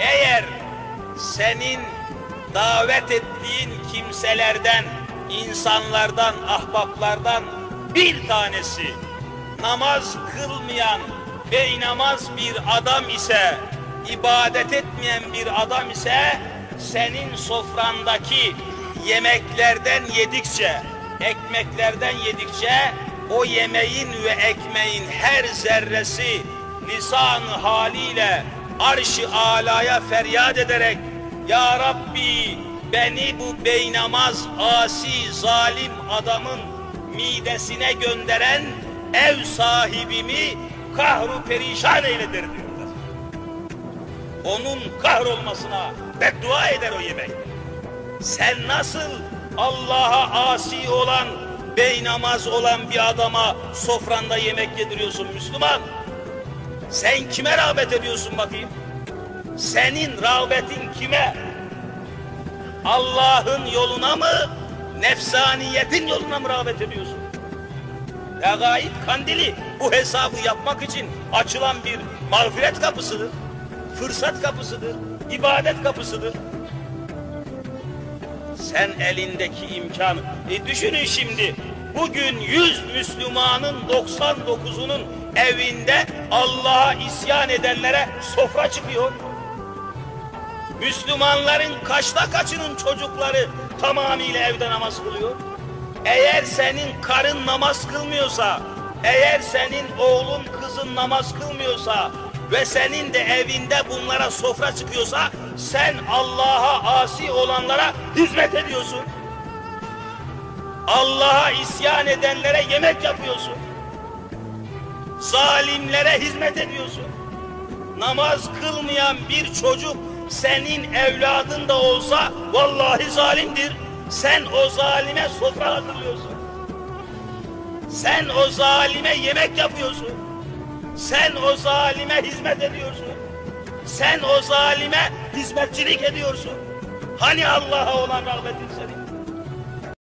Eğer senin davet ettiğin kimselerden, insanlardan, ahbaplardan bir tanesi namaz kılmayan, beynamaz bir adam ise, ibadet etmeyen bir adam ise, senin sofrandaki yemeklerden yedikçe, ekmeklerden yedikçe, o yemeğin ve ekmeğin her zerresi lisan haliyle arş-ı alaya feryat ederek Ya Rabbi beni bu beynamaz, asi, zalim adamın midesine gönderen ev sahibimi kahru perişan eyledir diyorlar. Onun kahrolmasına beddua eder o yemek. Sen nasıl Allah'a asi olan, beynamaz olan bir adama sofranda yemek yediriyorsun Müslüman? Sen kime rağbet ediyorsun bakayım? Senin rağbetin kime? Allah'ın yoluna mı, nefsaniyetin yoluna mı rağbet ediyorsun? Regaib kandili bu hesabı yapmak için açılan bir mağfiret kapısıdır. Fırsat kapısıdır, ibadet kapısıdır. Sen elindeki imkanı, e düşünün şimdi, bugün 100 Müslümanın 99'unun evinde Allah'a isyan edenlere sofra çıkıyor. Müslümanların kaçta kaçının çocukları tamamıyla evde namaz kılıyor? Eğer senin karın namaz kılmıyorsa, eğer senin oğlun kızın namaz kılmıyorsa ve senin de evinde bunlara sofra çıkıyorsa sen Allah'a asi olanlara hizmet ediyorsun. Allah'a isyan edenlere yemek yapıyorsun. Zalimlere hizmet ediyorsun. Namaz kılmayan bir çocuk senin evladın da olsa vallahi zalimdir. Sen o zalime sofra hazırlıyorsun. Sen o zalime yemek yapıyorsun. Sen o zalime hizmet ediyorsun. Sen o zalime hizmetçilik ediyorsun. Hani Allah'a olan rağbetin senin?